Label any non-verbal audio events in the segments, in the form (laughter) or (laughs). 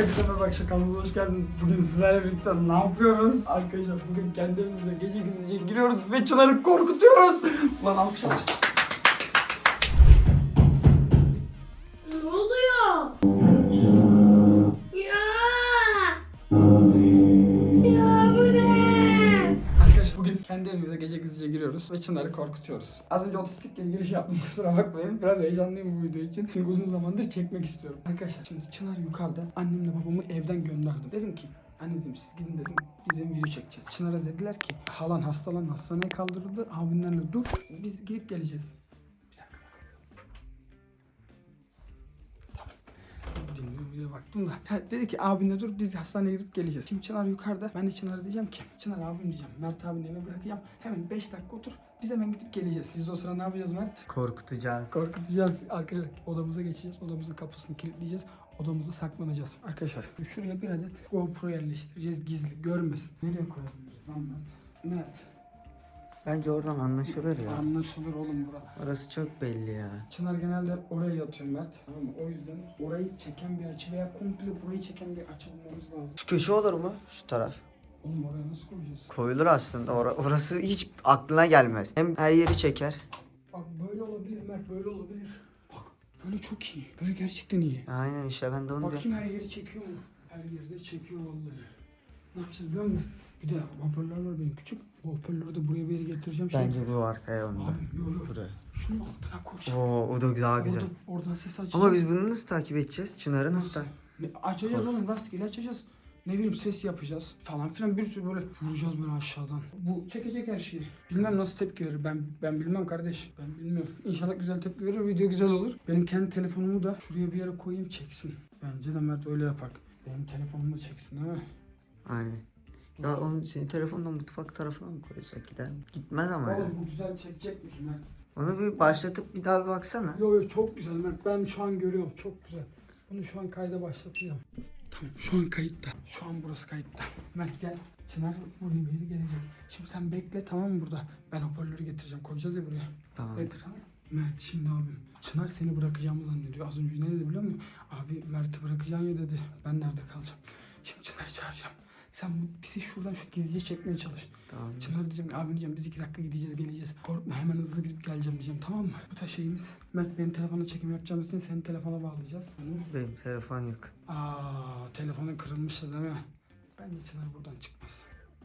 Herkese merhaba kanalımıza hoş geldiniz. Bugün sizlerle birlikte ne yapıyoruz? Arkadaşlar bugün kendi evimize gece gizlice giriyoruz ve Çınar'ı korkutuyoruz. Lan alkış alkış. Gizlice giriyoruz ve Çınar'ı korkutuyoruz. Az önce otistik gibi giriş yaptım (laughs) kusura bakmayın. Biraz heyecanlıyım bu video için. Çünkü uzun zamandır çekmek istiyorum. Arkadaşlar şimdi Çınar yukarıda annemle babamı evden gönderdim. Dedim ki Anne dedim siz gidin dedim. Biz video çekeceğiz. Çınar'a dediler ki halan hastalan hastaneye kaldırıldı. Abinlerle dur. Biz gidip geleceğiz. Dinliyorum diye baktım da. Ha, dedi ki abinle dur biz hastaneye gidip geleceğiz. Şimdi Çınar yukarıda. Ben de Çınar'a diyeceğim ki Çınar abim diyeceğim. Mert abinin eve bırakacağım. Hemen 5 dakika otur. Biz hemen gidip geleceğiz. Biz de o sıra ne yapacağız Mert? Korkutacağız. Korkutacağız arkadaşlar. Odamıza geçeceğiz. Odamızın kapısını kilitleyeceğiz. Odamızda saklanacağız. Arkadaşlar şuraya bir adet GoPro yerleştireceğiz. Gizli görmesin. Nereye koyabiliriz lan Mert? Mert. Bence oradan anlaşılır ya. Anlaşılır oğlum bura. Orası çok belli ya. Çınar genelde oraya yatıyor Mert. Tamam mı? O yüzden orayı çeken bir açı veya komple burayı çeken bir açı bulmamız lazım. Şu köşe olur mu? Şu taraf. Oğlum oraya nasıl koyacağız? Koyulur aslında. Ora- orası hiç aklına gelmez. Hem her yeri çeker. Bak böyle olabilir Mert böyle olabilir. Bak böyle çok iyi. Böyle gerçekten iyi. Aynen işte ben de onu diyorum. Bakayım her yeri çekiyor mu? Her yerde çekiyor vallahi. Ne yapacağız biliyor musun? Bir de hoparlör var benim küçük. O hoparlörü de buraya bir yere getireceğim. Şimdi. Bence bu arkaya onda. Abi yok yok. Buraya. Şunun altına koyacağım. Oo o da daha güzel. Oradan, oradan ses açacağım. Ama biz bunu nasıl takip edeceğiz? Çınar'ı nasıl takip Açacağız oğlum rastgele açacağız. Ne bileyim ses yapacağız falan filan bir sürü böyle vuracağız böyle aşağıdan. Bu çekecek her şeyi. Bilmem nasıl tepki verir. Ben ben bilmem kardeş. Ben bilmiyorum. İnşallah güzel tepki verir. Video güzel olur. Benim kendi telefonumu da şuraya bir yere koyayım çeksin. Bence de Mert öyle yapak. Benim telefonumu da çeksin mi? Aynen. Ya onun senin telefonla mutfak tarafına mı koysak gider? Gitmez ama ya. Oğlum bu güzel çekecek mi ki Mert? Onu bir başlatıp bir daha bir baksana. Yo yo çok güzel Mert. Ben şu an görüyorum. Çok güzel. Bunu şu an kayda başlatacağım. Tamam şu an kayıtta. Şu an burası kayıtta. Mert gel. Çınar bir yere gelecek. Şimdi sen bekle tamam mı burada? Ben hoparlörü getireceğim. Koyacağız ya buraya. Tamam. Bekle tamam mı? Mert şimdi abim. Çınar seni bırakacağımı zannediyor. Az önce ne dedi biliyor musun? Abi Mert'i bırakacaksın ya dedi. Ben nerede kalacağım? Şimdi Çınar'ı çağıracağım. Sen bizi şuradan şu gizlice çekmeye çalış. Tamam. Çınar diyeceğim ki abi diyeceğim biz iki dakika gideceğiz geleceğiz. Korkma hemen hızlı gidip geleceğim diyeceğim tamam mı? Bu da şeyimiz. Mert benim telefonla çekim yapacağım için senin telefona bağlayacağız. Tamam? Benim telefon yok. Aa telefonun kırılmıştı değil mi? Bence Çınar buradan çıkmaz.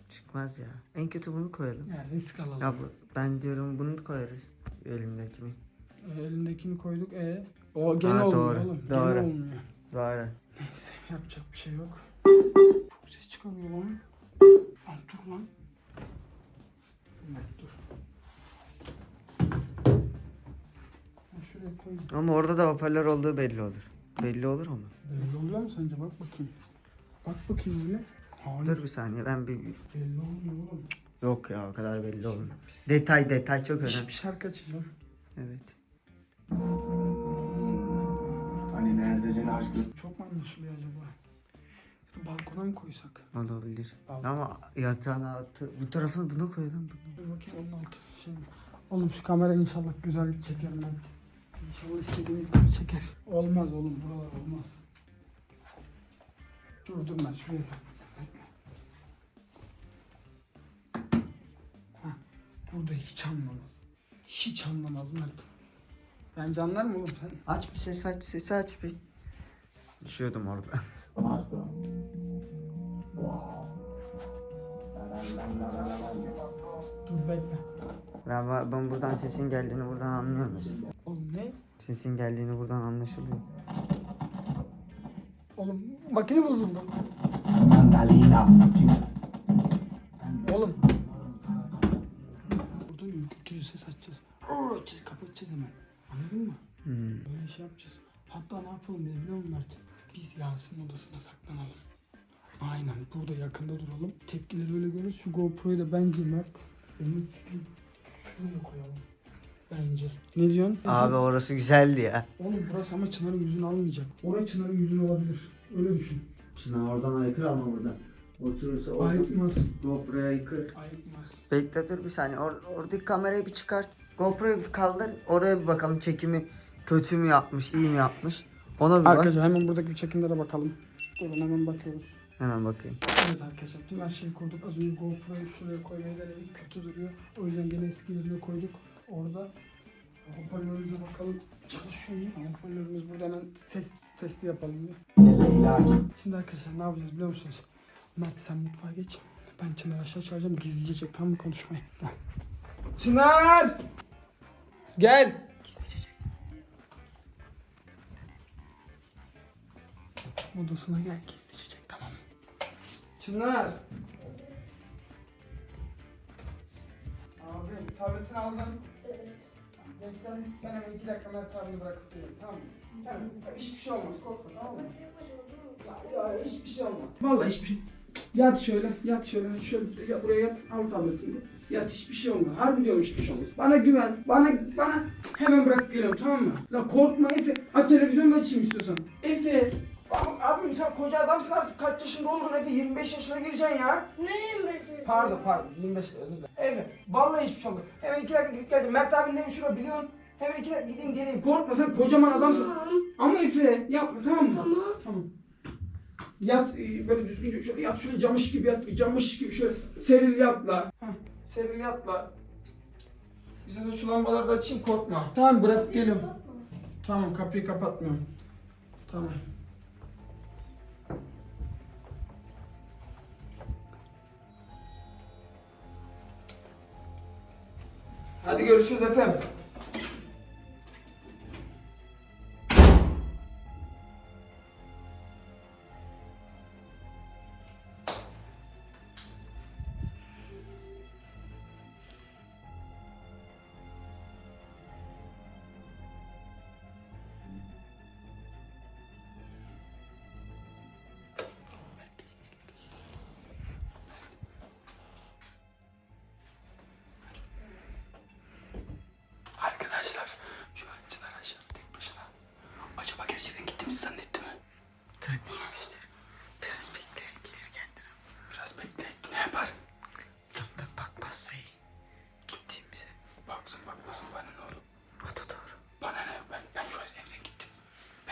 Çıkmaz ya. En kötü bunu koyalım. Yani risk alalım. Ya bu, ben diyorum bunu koyarız. Elimdekini. E, elindekini koyduk e. O gene Ha, olmuyor doğru, oğlum. doğru. Gene olmuyor. Var. Neyse yapacak bir şey yok. Çıkarıyor lan. Lan dur lan. Dur. Ben şuraya koyayım. Ama orada da hoparlör olduğu belli olur. Belli olur ama. Belli oluyor mu sence? Bak bakayım. Bak bakayım öyle. Hayır. Dur bir saniye ben bir... Belli olmuyor oğlum. Yok ya o kadar belli. Pis. Detay detay çok önemli. bir şarkı açacağım. Evet. Hani neredesin aşkım? Çok mu anlaşılıyor acaba? Balkona mı koysak? Olabilir. Al. Ama yatağın altı bu tarafına bunu koyalım. Dur bakayım onun altı. Şey. Oğlum şu kamera inşallah güzel çeker Mert. İnşallah istediğimiz gibi çeker. Olmaz oğlum buralar olmaz. Dur dur Mert şuraya. Hah, Burada hiç anlamaz. Hiç anlamaz Mert. Bence anlar mı oğlum sen? Aç bir ses aç sesi aç bir. Düşüyordum orada. Dur bekle. Ben, ben buradan sesin geldiğini buradan anlıyorum mesela. Oğlum ne? Sesin geldiğini buradan anlaşılıyor. Oğlum makine bozuldu. Mandalina. Oğlum. Buradan ürkütücü ses açacağız. Rrrr açacağız, kapatacağız hemen. Anladın mı? Hmm. Böyle şey yapacağız. Hatta ne yapalım diye biliyor musun Mert? Biz Yasin odasına saklanalım. Aynen burada yakında duralım. Tepkileri öyle görürüz. Şu GoPro'yu da bence Mert. Benim fikrim şuraya koyalım. Bence. Ne diyorsun? Abi orası güzeldi ya. Oğlum burası ama Çınar'ın yüzünü almayacak. Oraya Çınar'ın yüzünü alabilir. Öyle düşün. Çınar oradan aykır ama buradan. Oturursa Ayıkmaz. GoPro'ya aykır. Ayıkmaz. Bekle dur bir saniye. Or oradaki kamerayı bir çıkart. GoPro'yu bir kaldır. Oraya bir bakalım çekimi kötü mü yapmış, iyi mi yapmış. Ona bir bak. Arkadaşlar hemen buradaki çekimlere bakalım. Durun hemen bakıyoruz. Hemen bakayım. Evet arkadaşlar tüm her şeyi kurduk. Az önce GoPro'yu şuraya koymaya denedik. Kötü duruyor. O yüzden gene eski yerine koyduk. Orada hoparlörümüze bakalım çalışıyor mu? Hoparlörümüz burada hemen test, testi yapalım. Şimdi arkadaşlar ne yapacağız biliyor musunuz? Mert sen mutfağa geç. Ben Çınar aşağı çağıracağım. Gizlice çek tamam mı konuşmayı? (laughs) Çınar! Gel! Odasına gel gizlice? Çınar! Abi tabletini aldın. Bekle ben hemen iki dakika Mert abini bırakıp geliyorum tamam mı? Yani hiçbir şey olmaz korkma tamam mı? Ya, ya hiçbir şey olmaz. Vallahi hiçbir şey. Yat şöyle, yat şöyle, şöyle ya buraya yat, al tabletini. Yat hiçbir şey olmaz. Harbi diyorum hiçbir şey olmaz. Bana güven, bana bana hemen bırakıp geliyorum tamam mı? La korkma Efe. Aç televizyonu da açayım istiyorsan. Efe. Abi, abim sen koca adamsın artık kaç yaşında oldun Efe 25 yaşına gireceksin ya. Neyim be Pardon pardon 25 özür dilerim. Efe vallahi hiçbir şey olmaz. Hemen iki dakika gidip geleceğim. Mert abinin evi şurada biliyorsun. Hemen iki dakika gideyim geleyim. Korkma sen kocaman adamsın. Tamam. Ama Efe yapma tamam mı? Tamam. Tamam. Yat e, böyle düzgünce şöyle yat şöyle camış gibi yat camış gibi şöyle seril yatla. Heh, seril yatla. İstersen şu lambaları da açayım korkma. Tamam bırak geliyorum. Tamam kapıyı kapatmıyorum. Tamam. Hadi görüşürüz efendim.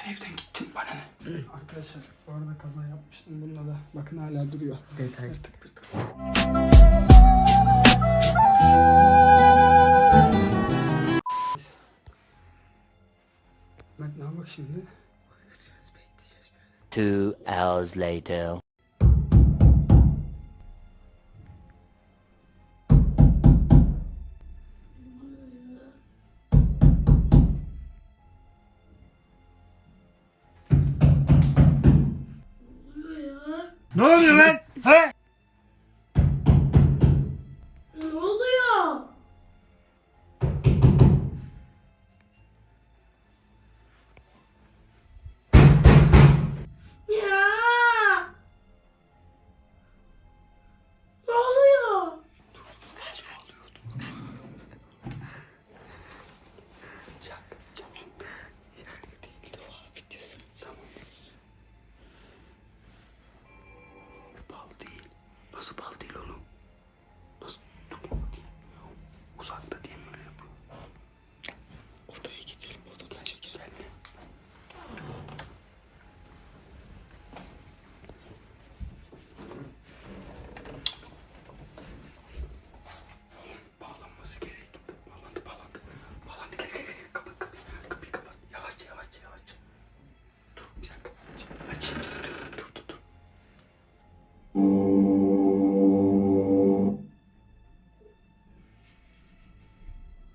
Ben evden gittim. Bana ne? Arkadaşlar bu arada kaza yapmıştım bununla da. Bakın hala duruyor. Detay. Pırtık pırtık. Mert ne bak şimdi? Biraz bekleyeceğiz biraz. Two hours later. Ne oluyor lan?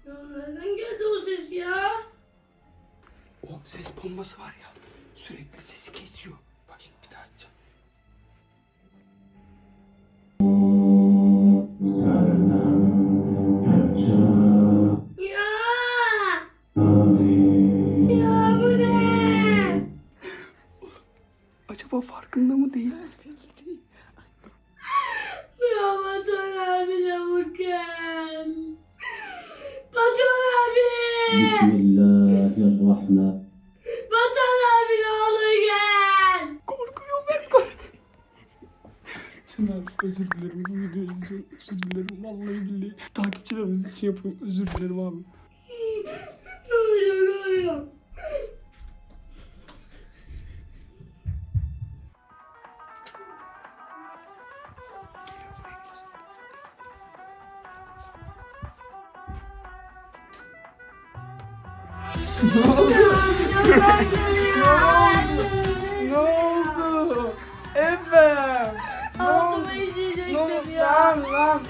Ya nereden geldi o ses ya? O ses bombası var ya. Sürekli sesi kesiyor. Bak şimdi bir daha açacağım. Ya! Ya bu ne? Acaba farkında mı değil? Ya Batuhan abi de. Batuhan abi! Bismillahirrahmanirrahim. Batuhan abi ne olur gel. Korkuyorum ben korkuyorum. Çınar özür dilerim. Bu videoyu izliyorum. Özür dilerim. Vallahi billahi. Takipçilerimiz için yapıyorum. Özür dilerim abi. Ne oldu? Efem. Altıma Ne oldu? ya. Lan.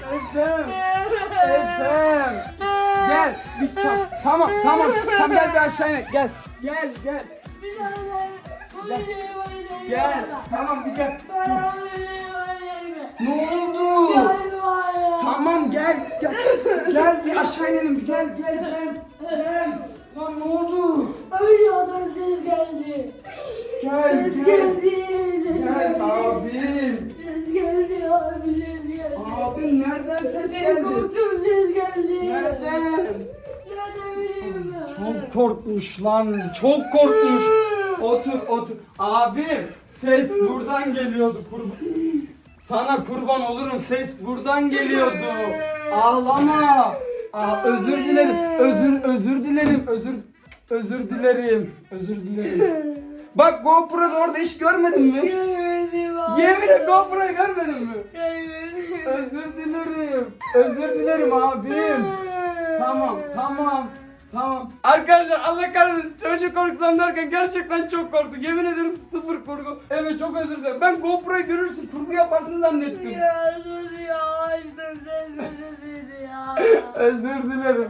Gel. Bir, tamam, tamam tamam. Tamam gel bir aşağı in. Gel. Gel gel. Bir tane. Bu Gel. videoyu böyle Gel. Tamam bir gel. Bana bu videoyu böyle Ne oldu? Tamam gel. Gel. Gel bir aşağı inelim. Gel gel gel. Gel. Lan ne oldu? Ay adam ses geldi. Gel Ses gel. geldi. Ses Gel geldi. abim. Ses geldi abi ses geldi. Abim nereden ses Ben geldi? korktum ses geldi. Nereden? Nereden bileyim ben? Çok korkmuş lan. Çok korkmuş. (laughs) Otur otur. Abim ses buradan geliyordu kurban. Sana kurban olurum ses buradan geliyordu. Ağlama. Aa, özür dilerim. Özür özür dilerim. Özür özür dilerim. Özür dilerim. Bak GoPro'da orada hiç görmedin mi? Görmedim abi. Yemin et GoPro'yu görmedin mi? Görmedim. Özür dilerim. Özür dilerim abim. Tamam, tamam, tamam. Arkadaşlar Allah kahretsin çocuk korkudan derken gerçekten çok korktuk. Yemin ederim sıfır kurgu. Evet çok özür dilerim. Ben GoPro'yu görürsün kurgu yaparsın zannettim. Ya dur ya. İşte. (laughs) Özür dilerim.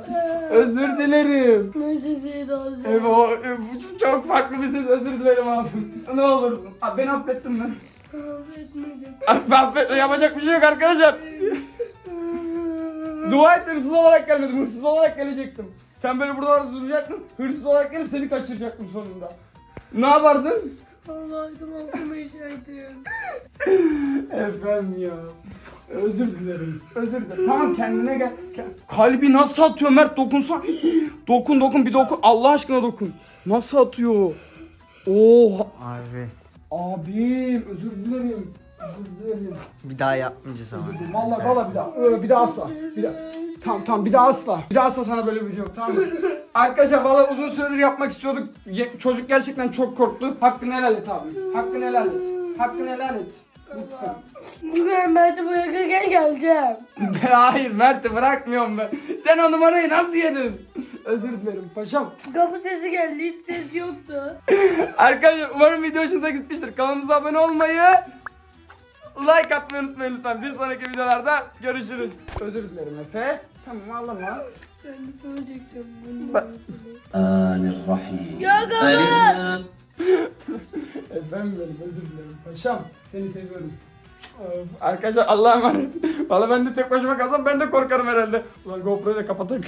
Özür dilerim. Ne sesiydi o ses? Evet o e, bu çok farklı bir ses özür dilerim abi. Ne olursun. Abi beni affettin mi? Affetmedim. Abi affet yapacak bir şey yok arkadaşlar. Dua et hırsız olarak gelmedim. Hırsız olarak gelecektim. Sen böyle buralarda duracaktın. Hırsız olarak gelip seni kaçıracaktım sonunda. Ne yapardın? Allah'ım altıma işeydim. (laughs) Efendim ya. Özür dilerim. Özür dilerim. Tamam kendine gel. Kalbi nasıl atıyor Mert dokunsa. dokun dokun bir dokun. Allah aşkına dokun. Nasıl atıyor? Oha. Abi Abim özür dilerim. Özür dilerim. bir daha yapmayacağız ama. Özür dilerim. Vallahi vallahi bir daha. Öyle bir daha asla. Bir daha. Tamam tamam bir daha asla. Bir daha asla sana böyle bir video yok tamam mı? (laughs) Arkadaşlar valla uzun süredir yapmak istiyorduk. Ye- çocuk gerçekten çok korktu. Hakkını helal et abi. Hakkını helal et. Hakkını helal et. Lütfen. Bugün Mert'i bırakırken geleceğim. (laughs) Hayır Mert'i bırakmıyorum ben. Sen o numarayı nasıl yedin? Özür dilerim paşam. Kapı sesi geldi hiç ses yoktu. (laughs) Arkadaşlar umarım video hoşunuza gitmiştir. Kanalımıza abone olmayı, like atmayı unutmayın lütfen. Bir sonraki videolarda görüşürüz. Özür dilerim Efe. Tamam ağlama. Ben de söyleyecektim bunun. Ba- Ya kapı! (laughs) Efendim özür dilerim paşam. Seni seviyorum. Of, arkadaşlar Allah'a emanet. Valla ben de tek başıma kalsam ben de korkarım herhalde. Ulan GoPro'yu da kapatak.